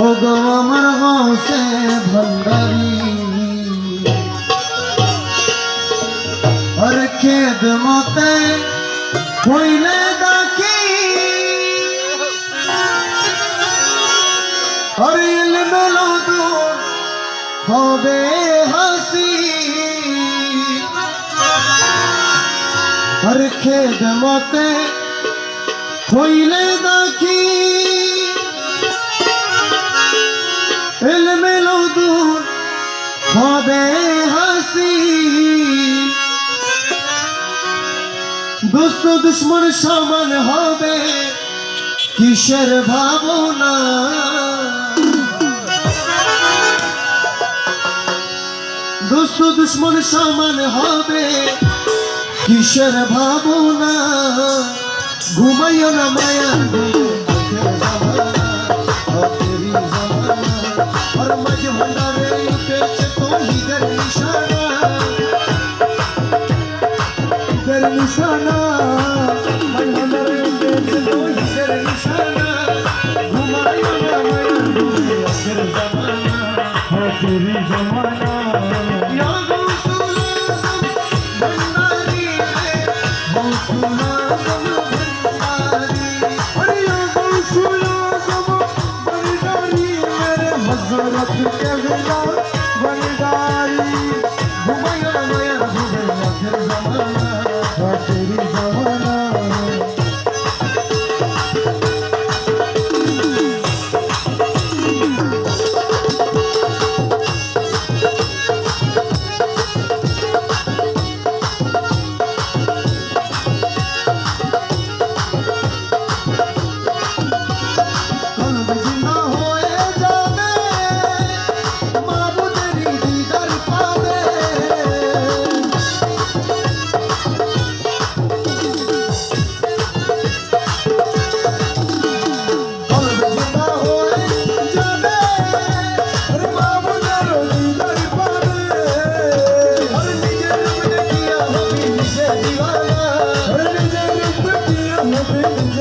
ও গো আমার হসে ভণ্ডারি আর খেদ মতে হইলে ডাকি আর মেলো দূর হবে হাসি আর খেদ মতে হইলে দেখি হবে হাসি দোস্ত দুশ্মন সমান হবে কিসের ভাবনা? দোস্ত দুশ্মন সমান হবে কিসের ভাবনা? ঘুমাইও না মায়া হিসের নিশানা হিসের নিশানা ঘুমায় জমানা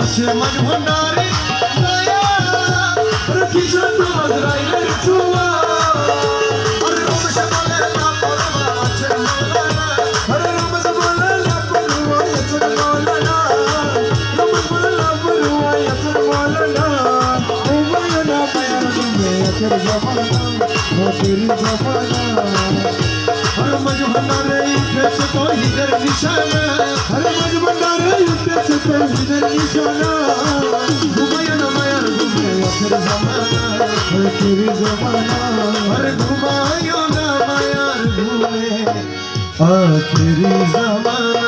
আছে মন ভণ্ডারি কিশোর তোমার রাইলের ছোঁয়া। আরে রমেশ मज भंडारे युद्धच तो हिदर निशाना हर मज भंडारे युद्धच तो हिदर निशाना घुमय नमय घुमय अखर जमाना हर तेरी जमाना हर घुमायो ना माया घूमे आखिरी जमाना